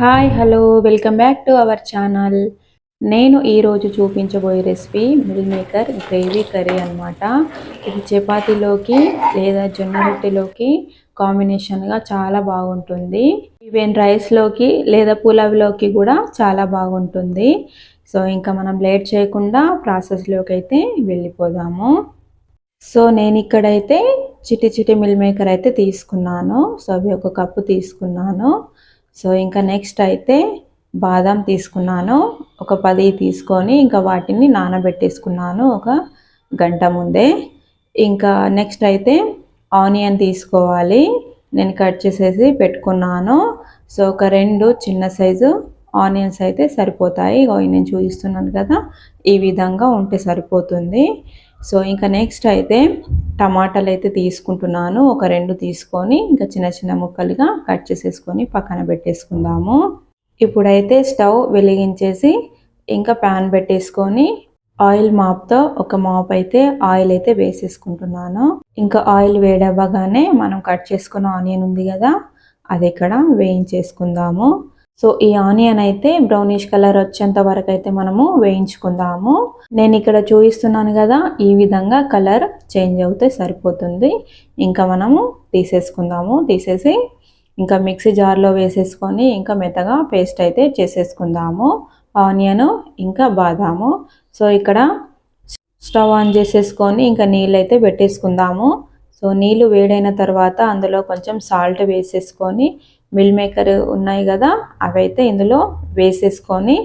Hi hello welcome back to our channel నేను ఈరోజు చూపించబోయే recipe meal maker gravy curry అనమాట ఇది చపాతీలోకి లేదా జొన్న రొట్టెలోకి కాంబినేషన్గా చాలా బాగుంటుంది. ఈవెన్ రైస్లోకి లేదా పులావ్లోకి కూడా చాలా బాగుంటుంది. సో ఇంకా మనం లేట్ చేయకుండా ప్రాసెస్లోకి అయితే వెళ్ళిపోదాము. సో నేను ఇక్కడైతే చిటి చిటి మిల్ మేకర్ అయితే తీసుకున్నాను. సో అవి ఒక కప్పు తీసుకున్నాను. సో ఇంకా నెక్స్ట్ అయితే బాదం తీసుకున్నాను. ఒక పది తీసుకొని ఇంకా వాటిని నానబెట్టేసుకున్నాను ఒక గంట ముందే. ఇంకా నెక్స్ట్ అయితే ఆనియన్ తీసుకోవాలి. నేను కట్ చేసేసి పెట్టుకున్నాను. సో ఒక రెండు చిన్న సైజు ఆనియన్స్ అయితే సరిపోతాయి. నేను చూపిస్తున్నాను కదా ఈ విధంగా ఉంటే సరిపోతుంది. సో ఇంకా నెక్స్ట్ అయితే టమాటాలు అయితే తీసుకుంటున్నాను. ఒక రెండు తీసుకొని ఇంకా చిన్న చిన్న ముక్కలుగా కట్ చేసేసుకొని పక్కన పెట్టేసుకుందాము. ఇప్పుడైతే స్టవ్ వెలిగించేసి ఇంకా ప్యాన్ పెట్టేసుకొని ఆయిల్ మాప్తో ఒక మాప్ అయితే ఆయిల్ అయితే వేసేసుకుంటున్నాను. ఇంకా ఆయిల్ వేడవ్వగానే మనం కట్ చేసుకున్న ఆనియన్ ఉంది కదా అది ఇక్కడ వేయించేసుకుందాము. సో ఈ ఆనియన్ అయితే బ్రౌనిష్ కలర్ వచ్చేంత వరకు అయితే మనము వేయించుకుందాము. నేను ఇక్కడ చూపిస్తున్నాను కదా ఈ విధంగా కలర్ చేంజ్ అవుతే సరిపోతుంది. ఇంకా మనము తీసేసుకుందాము. తీసేసి ఇంకా మిక్సీ జార్లో వేసేసుకొని ఇంకా మెత్తగా పేస్ట్ అయితే చేసేసుకుందాము. ఆనియన్ ఇంకా బాదాము. సో ఇక్కడ స్టవ్ ఆన్ చేసేసుకొని ఇంకా నీళ్ళు అయితే పెట్టేసుకుందాము. సో నీళ్ళు వేడైన తర్వాత అందులో కొంచెం సాల్ట్ వేసేసుకొని మిల్ మేకర్ ఉన్నాయి కదా అవైతే ఇందులో వేసేసుకొని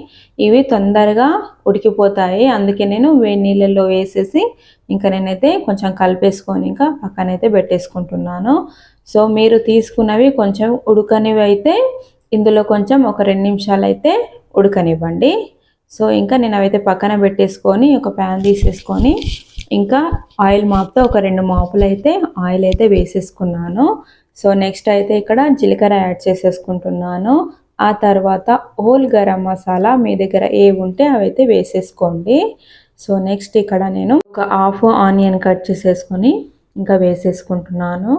ఇవి తొందరగా ఉడికిపోతాయి. అందుకే నేను వేడి నీళ్ళల్లో వేసేసి ఇంకా నేనైతే కొంచెం కలిపేసుకొని ఇంకా పక్కనైతే పెట్టేసుకుంటున్నాను. సో మీరు తీసుకున్నవి కొంచెం ఉడకనివి అయితే ఇందులో కొంచెం ఒక రెండు నిమిషాలు అయితే ఉడకనివ్వండి. సో ఇంకా నేను అవైతే పక్కన పెట్టేసుకొని ఒక ప్యాన్ తీసేసుకొని ఇంకా ఆయిల్ మాపుతో ఒక రెండు మాపులు అయితే ఆయిల్ అయితే వేసేసుకున్నాను. సో నెక్స్ట్ అయితే ఇక్కడ జీలకర్ర యాడ్ చేసేసుకుంటున్నాను. ఆ తర్వాత హోల్ గరం మసాలా మీ దగ్గర ఏ ఉంటే అవైతే వేసేసుకోండి. సో నెక్స్ట్ ఇక్కడ నేను ఒక హాఫ్ ఆనియన్ కట్ చేసేసుకొని ఇంకా వేసేసుకుంటున్నాను.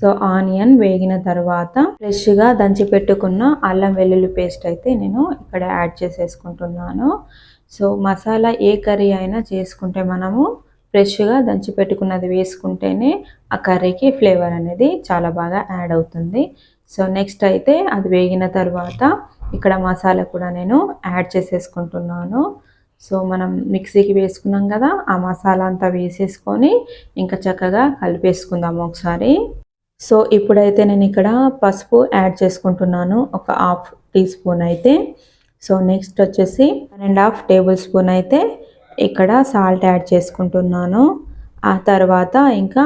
సో ఆనియన్ వేగిన తర్వాత ఫ్రెష్గా దంచి పెట్టుకున్న అల్లం వెల్లుల్లి పేస్ట్ అయితే నేను ఇక్కడ యాడ్ చేసేసుకుంటున్నాను. సో మసాలా ఏ కర్రీ అయినా చేసుకుంటే మనము ఫ్రెష్గా దంచి పెట్టుకున్నది వేసుకుంటేనే ఆ కర్రీకి ఫ్లేవర్ అనేది చాలా బాగా యాడ్ అవుతుంది. సో నెక్స్ట్ అయితే అది వేగిన తర్వాత ఇక్కడ మసాలా కూడా నేను యాడ్ చేసేసుకుంటున్నాను. సో మనం మిక్సీకి వేసుకున్నాం కదా ఆ మసాలా అంతా వేసేసుకొని ఇంకా చక్కగా కలిపేసుకుందాము ఒకసారి. సో ఇప్పుడైతే నేను ఇక్కడ పసుపు యాడ్ చేసుకుంటున్నాను ఒక హాఫ్ టీ స్పూన్ అయితే. సో నెక్స్ట్ వచ్చేసి one and half tablespoon అయితే ఇక్కడ సాల్ట్ యాడ్ చేసుకుంటున్నాను. ఆ తర్వాత ఇంకా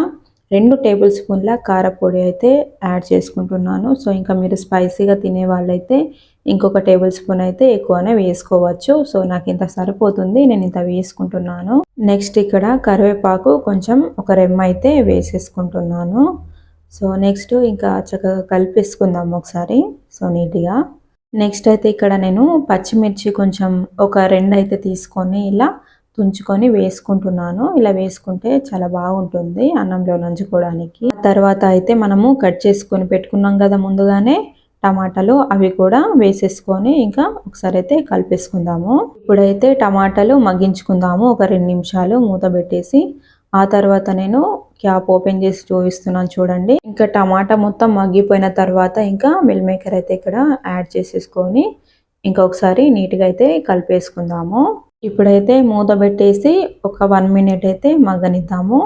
రెండు టేబుల్ స్పూన్ల కారపొడి అయితే యాడ్ చేసుకుంటున్నాను. సో ఇంకా మీరు స్పైసీగా తినే వాళ్ళైతే ఇంకొక టేబుల్ స్పూన్ అయితే ఎక్కువనే వేసుకోవచ్చు. సో నాకు ఇంత సరిపోతుంది నేను ఇంత వేసుకుంటున్నాను. నెక్స్ట్ ఇక్కడ కరివేపాకు కొంచెం ఒక రెమ్మ అయితే వేసేసుకుంటున్నాను. సో నెక్స్ట్ ఇంకా చక్కగా కలిపేసుకుందాం ఒకసారి. సో నీట్గా. నెక్స్ట్ అయితే ఇక్కడ నేను పచ్చిమిర్చి కొంచెం ఒక రెండు అయితే తీసుకొని ఇలా తుంచుకొని వేసుకుంటున్నాను. ఇలా వేసుకుంటే చాలా బాగుంటుంది అన్నంలో నంచుకోవడానికి. తర్వాత అయితే మనము కట్ చేసుకొని పెట్టుకున్నాం కదా ముందుగానే టమాటాలు అవి కూడా వేసేసుకొని ఇంకా ఒకసారి అయితే కలిపేసుకుందాము. ఇప్పుడైతే టమాటాలు మగ్గించుకుందాము. ఒక రెండు నిమిషాలు మూత పెట్టేసి ఆ తర్వాత నేను క్యాప్ ఓపెన్ చేసి చూపిస్తున్నాను చూడండి. ఇంకా టమాటా మొత్తం మగ్గిపోయిన తర్వాత ఇంకా మిల్ మేకర్ అయితే ఇక్కడ యాడ్ చేసేసుకొని ఇంకొకసారి నీట్గా అయితే కలిపేసుకుందాము. ఇప్పుడైతే మూత పెట్టేసి ఒక వన్ మినిట్ అయితే మగ్గనిద్దాము.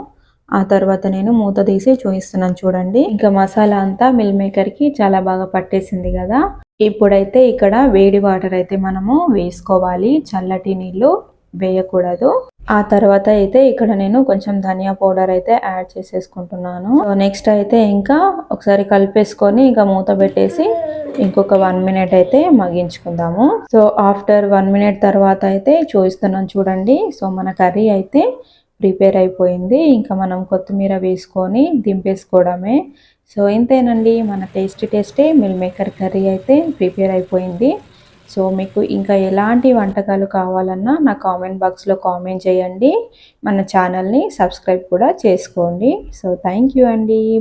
ఆ తర్వాత నేను మూత తీసి చూపిస్తున్నాను చూడండి. ఇంకా మసాలా అంతా మిల్ మేకర్కి చాలా బాగా పట్టేసింది కదా. ఇప్పుడైతే ఇక్కడ వేడి వాటర్ అయితే మనము వేసుకోవాలి. చల్లటి నీళ్ళు వేయకూడదు. ఆ తర్వాత అయితే ఇక్కడ నేను కొంచెం ధనియా పౌడర్ అయితే యాడ్ చేసేసుకుంటున్నాను. నెక్స్ట్ అయితే ఇంకా ఒకసారి కలిపేసుకొని ఇంకా మూత పెట్టేసి ఇంకొక వన్ మినిట్ అయితే మగ్గించుకుందాము. సో ఆఫ్టర్ వన్ మినిట్ తర్వాత అయితే చూపిస్తున్నాను చూడండి. సో మన కర్రీ అయితే ప్రిపేర్ అయిపోయింది. ఇంకా మనం కొత్తిమీర వేసుకొని దింపేసుకోవడమే. సో ఇంతేనండి. మన tasty tasty meal maker curry అయితే ప్రిపేర్ అయిపోయింది. సో మీకు ఇంకా ఎలాంటి వంటకాలు కావాలన్నా నా కామెంట్ బాక్స్లో కామెంట్ చేయండి. మన ఛానల్ని సబ్స్క్రైబ్ కూడా చేసుకోండి. సో థ్యాంక్ యూ అండి.